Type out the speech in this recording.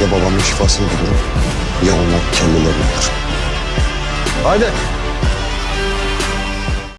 Ya babamın şifasını bulurum ya onlar kendilerini bulur. Haydi.